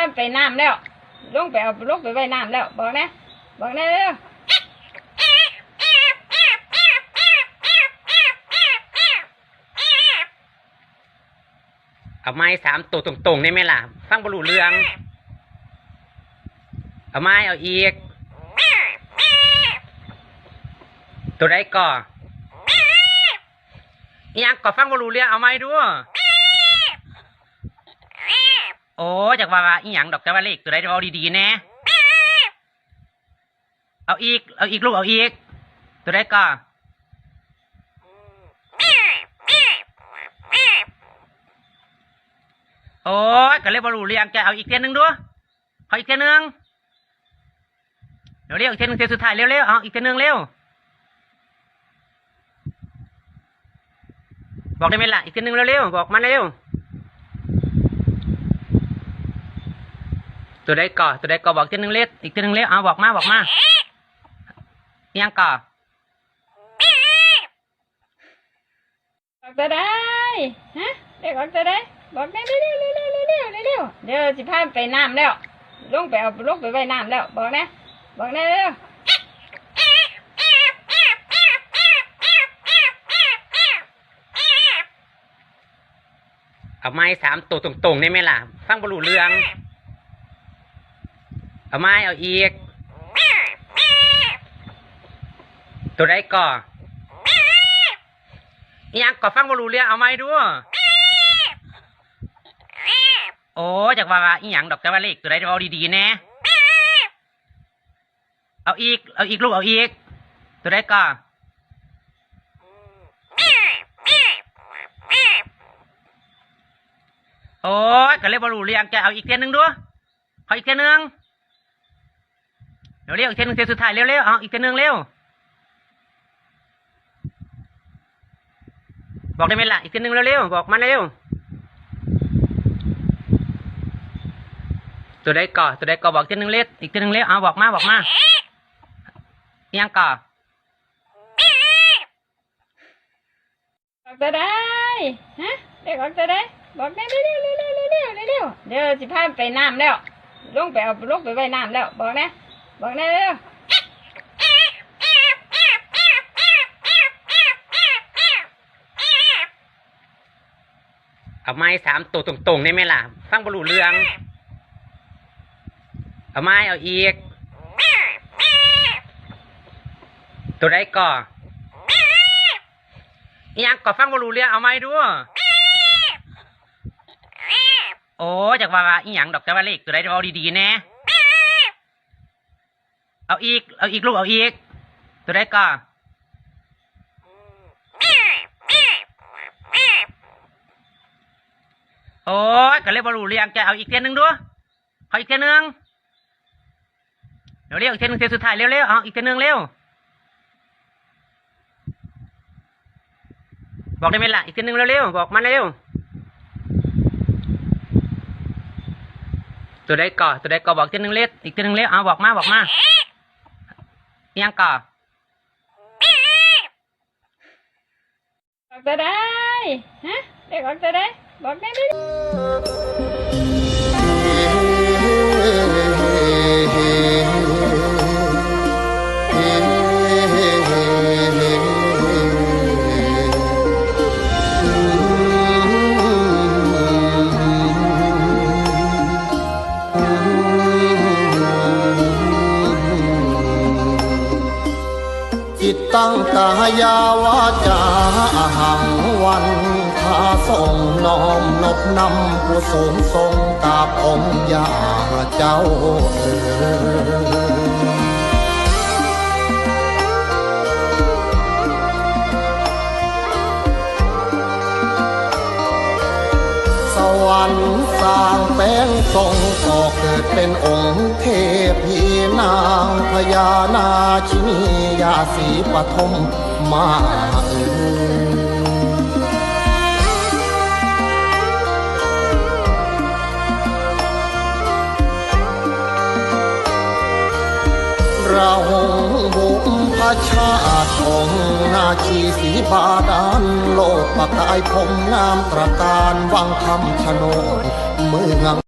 าไปน้ำแล้วลงไปเอาลงไปไว้น้ำแล้ว บอกนะบอกนะเร็วเอาไม้สามตัวตรงๆได้ไหมล่ะฟังบรรลุเรือง เอาไม้เอาอีก ตัวใดก่ออีหยังก่อฟังบรรลุเรืองเอาไม้ดู โอ้จากว่าว่าอีหยังดอกแต่ว่าเลขตัวใดเอาดีๆแน่เอาอีก เอาอีกลูกเอาอีก ตัวใดก่อโอ้ยก็เลยบรูเรียงจะเอาอีกเทียนหนึ่งด้วยขออีกเทียนหนึ่งเดี๋ยวเร็วอีกเทียนหนึ่งเทียนสุดท้ายเร็วๆเอาอีกเทียนหนึ่งเร็วบอกได้ไหมล่ะอีกเทียนหนึ่งเร็วๆบอกมาเร็ว ตัวใดก่อตัวใดก่อบอกเทียนหนึ่งเล็กอีกเทียนหนึ่งเร็วเอาบอกมาบอกมายังก่อบอกจะได้ฮะเด็กบอกจะได้บอกได้เร็วเร็วเร็วเร็วเร็วเร็วเร็วเดี๋ยวสิพาไปน้ำแล้วลงไปเอาลงไปไว้น้ำแล้วบอกนะบอกนะเร็วเอาไม้สามตัวตรงๆได้ไหมล่ะฟังบรรลุเรือง เอาไม้เอาอีก ตัวใดก่ออีหยังก่อฟังบรรลุเรื่องเอาไม้ดูโอ้จากว่าอีหยังดอกแต่ว่าเลขตัวใดเอาดีๆแน่เอาอีก เอาอีกลูกเอาอีก ตัวใดก่อโอ้ยก็เลยบรรลุเรื่องจะเอาอีกเทียนหนึ่งด้วยขออีกเทียนหนึ่ง เดี๋ยวเร็วอีกเทนหนึ่งเทนสุดท้ายเร็วๆเอาอีกเทนหนึ่งเร็วบอกได้ไหมล่ะอีกเทนหนึ่งเร็วๆบอกมาเร็วตัวใดก่อตัวใดก่อบอกเทนหนึ่งเล็กอีกเทนหนึ่งเร็วเอาบอกมาบอกมายังก่อบอกจะได้ฮะเด็กบอกจะได้บอกได้เร็วเร็วเร็วเร็วเร็วเร็วเร็วเดี๋ยวสิพาไปน้ำแล้วลงไปเอาลงไปไว้น้ำแล้วบอกนะ บอกเร็วเอาไม้สามตัวตรงๆได้ไหมล่ะ ฟังบรรลุเรือง เอาไม้เอาอีก ตัวใดก่อยังก่อฟังบรรลุเรืองเอาไม้ดูโอ้จากว่าว่าอีหยังดอกแต่ว่าเลขตัวใดเอาดีๆแน่ เอาอีก เอาอีกลูกเอาอีก ตัวใดก่อโอ้ยก็เลยบรรลุเรื่องจะเอาอีกเทียนหนึ่งด้วยขออีกเทียนหนึ่งเดี๋ยวเร็วอีกเทียนหนึ่งเทียนสุดท้ายเร็วๆเอาอีกเทียนหนึ่งเร็วบอกได้ไหมล่ะอีกเทียนหนึ่งเร็วๆบอกมาเร็วตัวใดก่อตัวใดก่อบอกเทียนหนึ่งเล็กอีกเทียนหนึ่งเร็วเอาบอกมาบอกมา ยังก่อบอกจะได้ ฮะ เด็กบอกจะได้ บอกได้เร็ว จิตตั้งกายาวาจาหังวันทาส่งน้อมนบนำผู้สูงทรงกาบองค์ยาเจ้าเอ๋ รรค์สร้างแป้งทรงก่อเกิดเป็นองค์เทพีนางพญานาชินียาสีปฐมมาเอ่ย ชาติของนาชีสีบาดาลโลกประกายผมงามตระการวังคำชะโนดเมือง